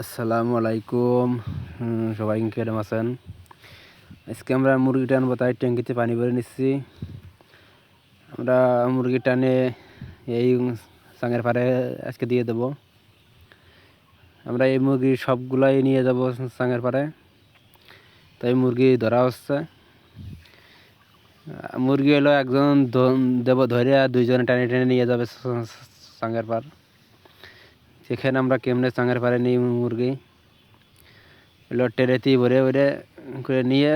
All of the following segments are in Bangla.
আসসালামু আলাইকুম। সবাই কেরম আছেন? আজকে আমরা মুরগি টানবো, তাই ট্যাঙ্কিতে পানি ভরে নিচ্ছি। আমরা মুরগি টানে এই সাঙের পাড়ে আজকে দিয়ে দেবো। আমরা এই মুরগি সবগুলাই নিয়ে যাব সাঙের পাড়ে। তাই মুরগি ধরা হচ্ছে। মুরগি হলো একজন দেব ধরে আর দুইজনে টানে টেনে নিয়ে যাবে সাঙের পাড়। সেখানে আমরা কেমনে চাঙের পারে নিই মুরগি? এগুলো টেরেতি ভরে ভরে করে নিয়ে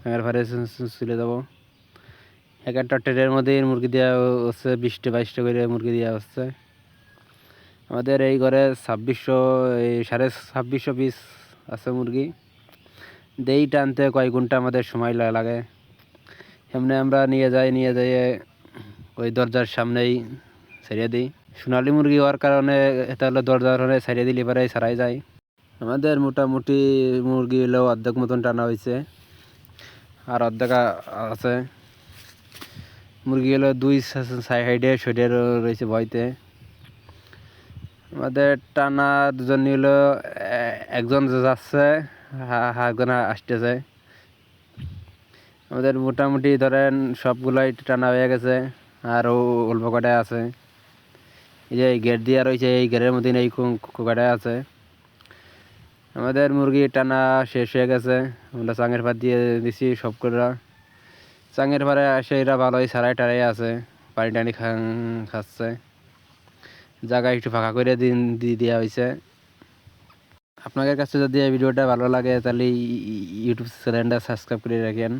চাঙের পারে চলে যাব। এক একটা ট্রেনের মধ্যে মুরগি দেওয়া হচ্ছে, বিশটা বাইশটা করে মুরগি দেওয়া হচ্ছে। আমাদের এই ঘরে ছাব্বিশশো, এই সাড়ে ছাব্বিশশো পিস আছে মুরগি। দেই টানতে কয়েক ঘণ্টা আমাদের সময় লাগে। এমনি আমরা নিয়ে যাই নিয়ে যাই ওই দরজার সামনেই ছেড়ে দিই। সোনালি মুরগি হওয়ার কারণে এটা হলো দরজার কারণে ছেড়ে দিলে পরে ছাড়াই যায়। আমাদের মোটামুটি মুরগি হলো অর্ধেক মতন টানা হয়েছে আর অর্ধেক আছে। মুরগি হলো দুই সাইডে সইডে রয়েছে ভয়তে। আমাদের টানা দুজন হলো একজন যাচ্ছে একজন আসতেছে। আমাদের মোটামুটি ধরেন সবগুলাই টানা হয়ে গেছে। আরও অল্প কটায় আছে। এই যে এই গেট দেওয়া রয়েছে এই গেটের মধ্যে এই কটায় আছে। আমাদের মুরগি টানা শেষ হয়ে গেছে। আমরা চাঙের ভাত দিয়ে দিছি সব করে চাঙের পাড়ে আসে এরা ভালোই সারাই টারাই আছে, পানি টানি খাচ্ছে। জায়গা একটু ফাঁকা করে দিন দিয়ে দেওয়া হয়েছে আপনাদের কাছে যদি এই ভিডিওটা ভালো লাগে তাহলে ইউটিউব চ্যানেলটা সাবস্ক্রাইব করে রাখেন।